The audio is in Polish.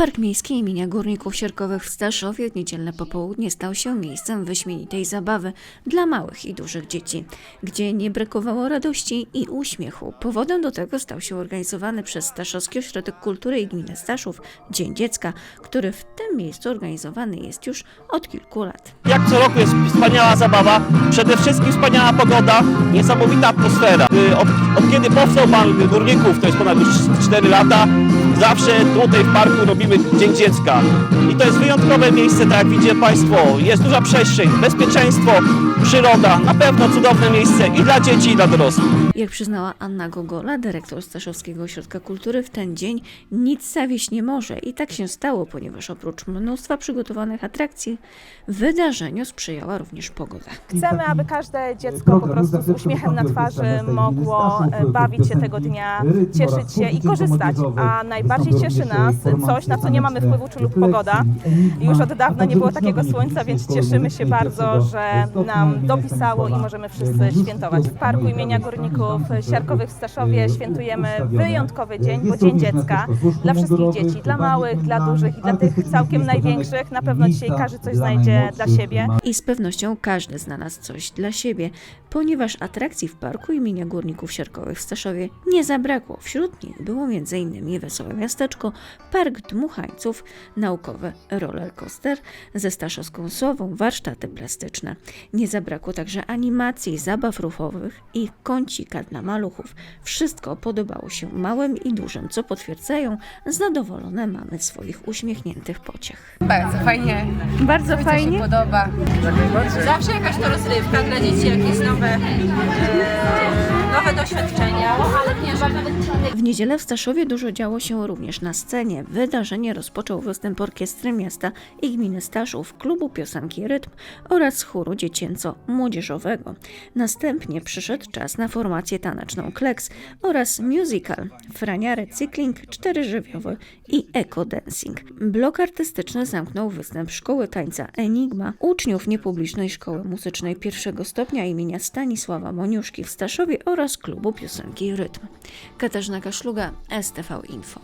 Park Miejski imienia Górników Sierkowych w Staszowie w niedzielne popołudnie stał się miejscem wyśmienitej zabawy dla małych i dużych dzieci, gdzie nie brakowało radości i uśmiechu. Powodem do tego stał się organizowany przez Staszowski Ośrodek Kultury i Gminy Staszów Dzień Dziecka, który w tym miejscu organizowany jest już od kilku lat. Jak co roku jest wspaniała zabawa, przede wszystkim wspaniała pogoda, niesamowita atmosfera. Y, Od, od kiedy powstał Bank Górników, to jest ponad już 4 lata, zawsze tutaj w parku robimy Dzień Dziecka. I to jest wyjątkowe miejsce, tak jak widzicie Państwo, jest duża przestrzeń, bezpieczeństwo, przyroda, na pewno cudowne miejsce i dla dzieci, i dla dorosłych. Jak przyznała Anna Gogola, dyrektor Staszowskiego Ośrodka Kultury, w ten dzień nic zawieść nie może i tak się stało, ponieważ oprócz mnóstwa przygotowanych atrakcji, wydarzeniu sprzyjała również pogoda. Chcemy, aby każde dziecko po prostu z uśmiechem na twarzy mogło e, bawić się tego dnia, cieszyć się i korzystać. A najbardziej cieszy nas coś, na co nie mamy wpływu, czyli pogoda. Już od dawna nie było takiego słońca, więc cieszymy się bardzo, że nam dopisało i możemy wszyscy świętować. W Parku imienia Górników Siarkowych w Staszowie świętujemy wyjątkowy dzień, bo Dzień Dziecka dla wszystkich dzieci, dla małych, dla dużych i dla tych całkiem największych. Na pewno dzisiaj każdy coś znajdzie dla siebie. I z pewnością każdy znalazł coś dla siebie, ponieważ atrakcji w parku imienia Górników Sierkowych w Staszowie nie zabrakło. Wśród nich było m.in. Wesołe Miasteczko, Park Dmuchańców, naukowy roller coaster ze staszowską słową, warsztaty plastyczne. Nie zabrakło także animacji, zabaw ruchowych i kącika dla maluchów. Wszystko podobało się małym i dużym, co potwierdzają zadowolone mamy swoich uśmiechniętych pociech. Bardzo fajnie. Bardzo Mi to się podoba. Zawsze jakaś to rozrywka dla dzieci, jakieś nowe, e, nowe doświadczenia, ale nie, W niedzielę w Staszowie dużo działo się również na scenie. Wydarzenie rozpoczął występ orkiestry miasta i gminy Staszów, klubu piosenki Rytm oraz chóru dziecięco-młodzieżowego. Następnie przyszedł czas na formację taneczną Kleks oraz musical Franiary Cykling, Cztery Żywioły i Eco Dancing. Blok artystyczny zamknął występ Szkoły Tańca Enigma, uczniów niepublicznej Szkoły Muzycznej pierwszego stopnia imienia Stanisława Moniuszki w Staszowie oraz klubu piosenki Rytm. Katarzyna Kaszluga, STV Info.